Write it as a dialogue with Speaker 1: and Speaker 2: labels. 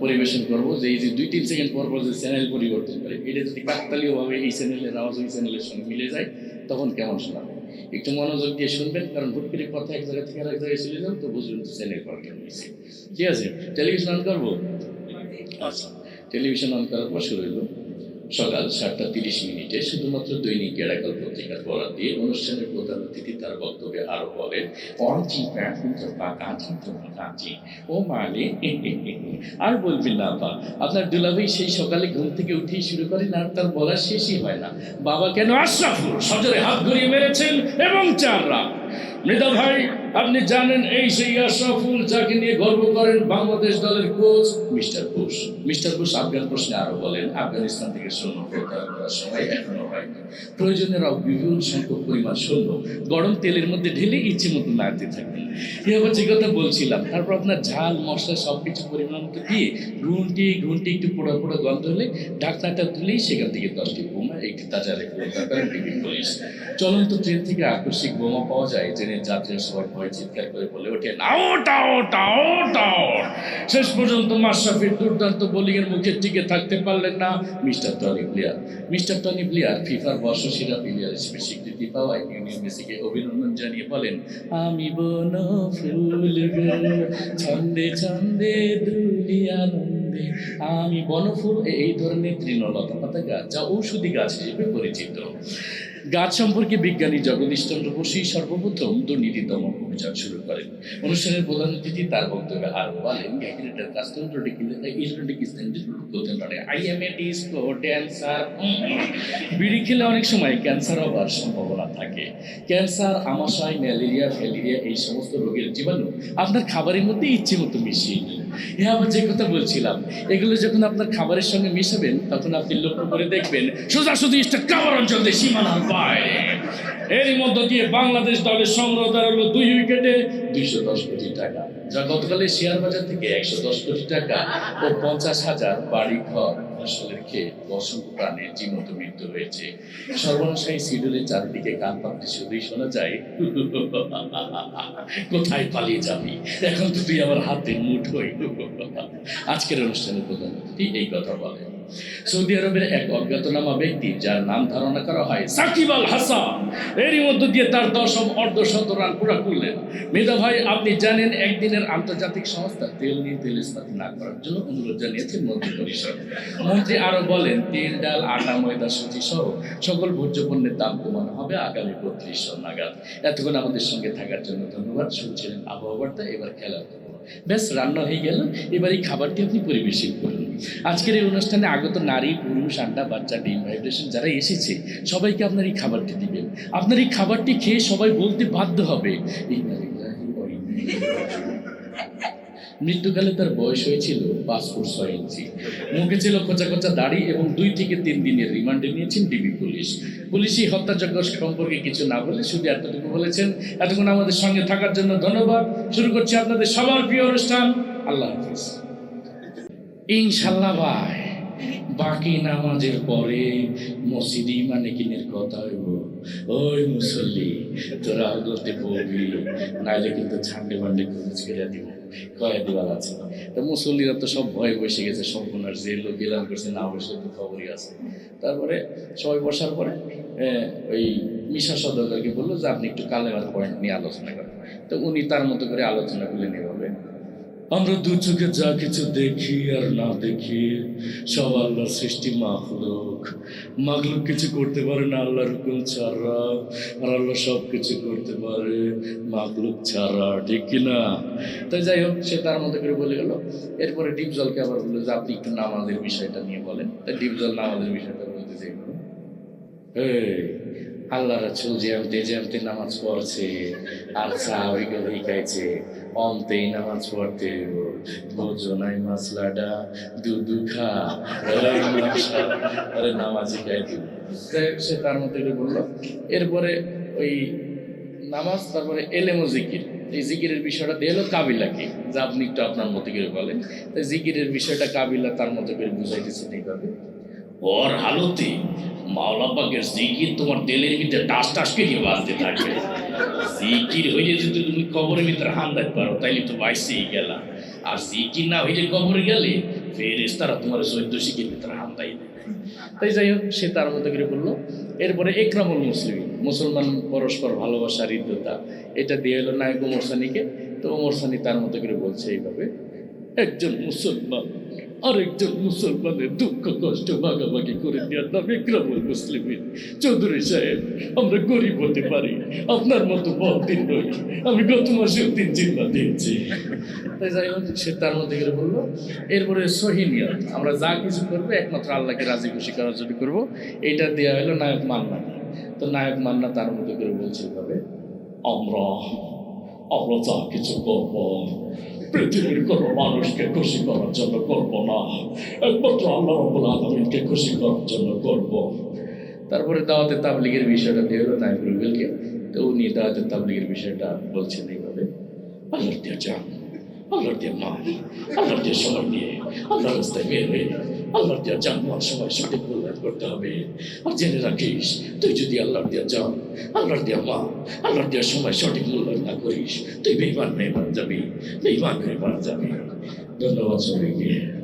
Speaker 1: পরিবেশন করব যে এই যে দুই তিন সেকেন্ড পর পর যে চ্যানেল পরিবর্তন করে এটা যদি কাকতালীয়ভাবে এই চ্যানেলের আওয়াজ ওই চ্যানেলের সঙ্গে মিলে যায় তখন কেমন শোনাবে একটু মনোযোগ দিয়ে শুনবেন কারণ হুট করে কথা এক জায়গা থেকে এক জায়গায় চলে যান তো বুঝবেন তো চ্যানেল পাল্টানো হয়েছে। ঠিক আছে? টেলিভিশন অন করব? আচ্ছা। টেলিভিশন অন করার পর শুরু হলো সকাল সাতটা তিরিশ মিনিটে শুধুমাত্র দৈনিক গেড়াকাল পত্রিকার বরাদ দিয়ে অনুষ্ঠানের প্রধান অতিথি তার বক্তব্যে আরও বলেন অঞ্চি কাঁচি তোমার কাঁচি ও মালে আর বলবেন না আপা, আপনার দুলাভাই সেই সকালে ঘুম থেকে উঠেই শুরু করেন আর তার বলার শেষই হয় না। বাবা কেন আশরাফুল সজরে হাত ঘুরিয়ে মেরেছেন এবং চার রাত। মৃদা ভাই, আপনি জানেন এই সেই আশরাফুল, যাকে নিয়ে গর্ব করেন বাংলাদেশ দলের coach mister Bush mister Bush Afghan প্রশ্নে আরও বলেন, আফগানিস্তান থেকে সৈন্য প্রত্যাহার করার সময় এখনও হয়নি। প্রয়োজনের বিপুল সংখ্যক পরিমাণ সৈন্য গরম তেলের মধ্যে ঢেলে ইচ্ছে মতো নাড়তে থাকবেন আবার যে কথা বলছিলাম, তারপর আপনার ঝাল, মশলা সব কিছু পরিমাণ মতো দিয়ে ঘুন্টি ঘুন্টি একটু পোড়া পোড়া গন্ধ হলে ঢাকনাটা তুলেই সেখান থেকে দশটি বোমা একটি তাজা রেখে চলন্ত ট্রেন থেকে আকস্মিক বোমা পাওয়া যায় সবাই ভয় চিৎকার করে বলে ওঠে শেষ পর্যন্ত মাশরাফির দুর্দান্ত বোলিংয়ের মুখে টিকে থাকতে পারলেন না mister Tony player mister Tony player ফিফার বর্ষসেরা প্লেয়ার হিসেবে স্বীকৃতি পাওয়ায় ইউনিয়ন মেসিকে অভিনন্দন জানিয়ে বলেন, আমি বন ফুল ছন্দে ছন্দে দুলি আনন্দে আমি বনফুল এই ধরনের তৃণলতা পাতা গাছ যা ঔষধি গাছ হিসেবে পরিচিত। গাছ সম্পর্কে বিজ্ঞানী জগদীশচন্দ্র বসুই সর্বপ্রথম দুর্নীতি দমন অভিযান শুরু করেন। অনুষ্ঠানের প্রধান অতিথি তার বক্তব্যে আরও বলেন calculator customer electronic standard I am a disco dancer বিড়ি অনেক সময় ক্যান্সার হওয়ার সম্ভাবনা থাকে। ক্যান্সার, আমাশয়, ম্যালেরিয়া, ফ্যালেরিয়া, এই সমস্ত রোগের জীবাণু আপনার খাবারের মধ্যে ইচ্ছে মতো মিশিয়ে এ আবার যে কথা বলছিলাম, এগুলো যখন আপনার খাবারের সঙ্গে মিশাবেন, তখন আপনি লক্ষ্য করে দেখবেন সোজাসুজি স্টেট কাবার অঞ্চল দিয়ে সীমানার বাইরে এরই মধ্য দিয়ে বাংলাদেশ দলের সংগ্রহ দাঁড়াল দুই উইকেটে দুইশো দশ কোটি টাকা। যা গতকালে শেয়ার বাজার থেকে একশো দশ কোটি টাকা ও পঞ্চাশ হাজার বাড়ি ঘর। ফসলের খেয়ে অসংখ্য জীবন্ত মৃত্যু হয়েছে। সর্বনাশায়ী সিডুলের চারিদিকে গান পাত্রে শুধুই শোনা যায়। কোথায় পালিয়ে যাবি? এখন তো তুই আমার হাতে মুঠোই। আজকের অনুষ্ঠানের প্রধান অতিথি এই কথা বলে সৌদি আরবের এক অজ্ঞাতনামা ব্যক্তি, যার নাম ধারণা করা হয় সাকিব আল হাসান। এরই মধ্য দিয়ে তার দশম অর্ধশত রান পুরা করলেন। মেধা ভাই, আপনি জানেন, একদিনের আন্তর্জাতিক সংস্থা তেল নিয়ে তেল ইস্পাতি না করার জন্য অনুরোধ জানিয়েছেন মন্ত্রী পরিষদ। মন্ত্রী আরও বলেন, তেল, ডাল, আটা, ময়দা, সুজি সহ সকল ভোজ্য পণ্যের দাম কমানো হবে আগামী বত্রিশশো নাগাদ। এতক্ষণ আমাদের সঙ্গে থাকার জন্য ধন্যবাদ। শুনছিলেন আবহাওয়া বার্তা এবার খবর। ব্যাস, রান্না হয়ে গেল। এবার এই খাবারটি আপনি পরিবেশন করুন। আজকের এই অনুষ্ঠানে আগত নারী, পুরুষ আন্ডা বাচ্চা, ডিম, ভাইব্রেশন যারা এসেছে, সবাইকে আপনার এই খাবারটি দিবেন। আপনার এই খাবারটি খেয়ে সবাই বলতে বাধ্য হবে। মৃত্যুকালে তার বয়স হয়েছিল ফুট ছয় ইঞ্চি। মুখে ছিল খোঁচা খোঁচা দাড়ি এবং দুই থেকে তিন দিনের রিমান্ডে নিয়েছেন ডিবি পুলিশ। পুলিশই হত্যাযজ্ঞ সম্পর্কে কিছু না বলে শুধু এতটুকু বলেছেন, এতক্ষণ আমাদের সঙ্গে থাকার জন্য ধন্যবাদ। শুরু করছি আপনাদের সবার প্রিয় অনুষ্ঠান, আল্লাহ হাফিজ। ইনশাল্লাহ ভাই, বাকি নামাজের পরে মসজিদি মানে কিনের কথা হইব। ওই মুসল্লি, তোরা আগতে পড়বি, নাইলে কিন্তু ছান্ডে বান্ডে খরচ করে দিব, কয়ে দেওয়ার আছে। তো মুসল্লিরা তো সব ভয় বসে গেছে, সম্পূর্ণ আর যে লোক গেলাম করছে, না বসে তো খবরই আছে। তারপরে সবাই বসার পরে ওই মিশা সদরকারকে বলল যে, আপনি একটু কালেমার পয়েন্ট নিয়ে আলোচনা করেন। তো উনি তার মতো করে আলোচনা করলে এভাবে আমরা দু চোখে যা কিছু দেখি আর না দেখি, সব আল্লাহর সৃষ্টি মাখলুক। মাখলুক কিছু করতে পারে না আল্লাহর হুকুম ছাড়া, আর আল্লাহ সব কিছু করতে পারে মাখলুক ছাড়া, ঠিক কিনা তাই যাই হোক, সে তার মধ্যে করে বলে গেল। এরপরে ডিপ জলকে আবার বলল যে, আপনি একটু নামাজের বিষয়টা নিয়ে বলেন। তাই ডিপ জল নামাজের বিষয়টা বলতে চাইল এই আল্লাহ রাসূল যেমতে যেমতে নামাজ পড়ছে, আর সাহাবিগুলো শিখাইছে অন্তেই নামাজ পড়তে। বোঝো নাই মাসলাটা? দুধু আরে নামাজ শিখাই দিব। সে তার মতো করে বলল। এরপরে ওই নামাজ, তারপরে এলেমো জিকির। এই জিকিরের বিষয়টা দিয়ে হলো কাবিলাকে, যা আপনি একটু আপনার মতো করে বলেন। তাই জিকিরের বিষয়টা কাবিলা তার মতো করে বুঝাইতেছেন এইভাবে। ওর হালতে মাওলা পাকের জিকির তোমার তেলের ভিতরে টাস টাস করে বাজতে থাকবে। জিকির হয়ে যদি তুমি কবরের ভিতরে হান্দাত পারো, তাইলে তো বাইসেই গেলা। আর জিকির না হইলে কবরে গেলে ফেরেস তারা তোমার চৈদ্য শিখির ভিতরে হামদাই দেবে। তাই যাই হোক, সে তার মতো করে বলল। এরপরে একরামুল মুসলিম মুসলমান পরস্পর ভালোবাসা, হৃদ্যতা, এটা দিয়ে এলো নায়ক ওমর সানিকে। তো ওমর সানি তার মতো করে বলছে এইভাবে, একজন মুসলমান আরেকজন মুসলমানের দুঃখ, কষ্ট, ভাগাভাগি করে দেওয়ার নাম একরামুল মুসলিমিন চৌধুরী সাহেব, আমরা গরিব হতে পারি, আপনার মতো দিন নই। আমি গত মাসেও তিন চিন্তা দিয়েছি। তাই যাই হোক, সে তার মধ্যে করে বলল, এরপরে সহিনিয়ত আমরা যা কিছু করব, একমাত্র আল্লাহকে রাজি খুশি করার জন্য করব। এইটা দেওয়া হলো নায়ক মান্না। তো নায়ক মান্না তার মধ্যে করে বলছে এভাবে, আমরা আমরা যা কিছু করব পৃথিবীর কোনো মানুষকে খুশি করার জন্য করব না একমাত্র আল্লাহ রব্বুল আলমিনকে খুশি করার জন্য করব তারপরে দাওয়াতে তাবলিগের বিষয়টা দিয়ে হলো নায়ক রুবেলকে তো উনি দাওয়াতে তাবলিগের বিষয়টা বলছেন এইভাবে আল্লাহ দিয়ে যান আল্লাহ দিয়ে মান আল্লাহ দিয়ে সময় নিয়ে আল্লাহ রাস্তায় বের হয়ে আল্লাহর দেওয়া যান মার সময় সঠিক মূল্যায়ন করতে হবে। আর জেনে রাখিস, তুই যদি আল্লাহর দেওয়া যান আল্লাহর দেওয়া মা, আল্লাহর দেওয়ার সময় সঠিক মূল্যায়ন না করিস, তুই বেইমান হয়ে মারা যাবি বেইমান হয়ে মারা যাবি। ধন্যবাদ সবাইকে।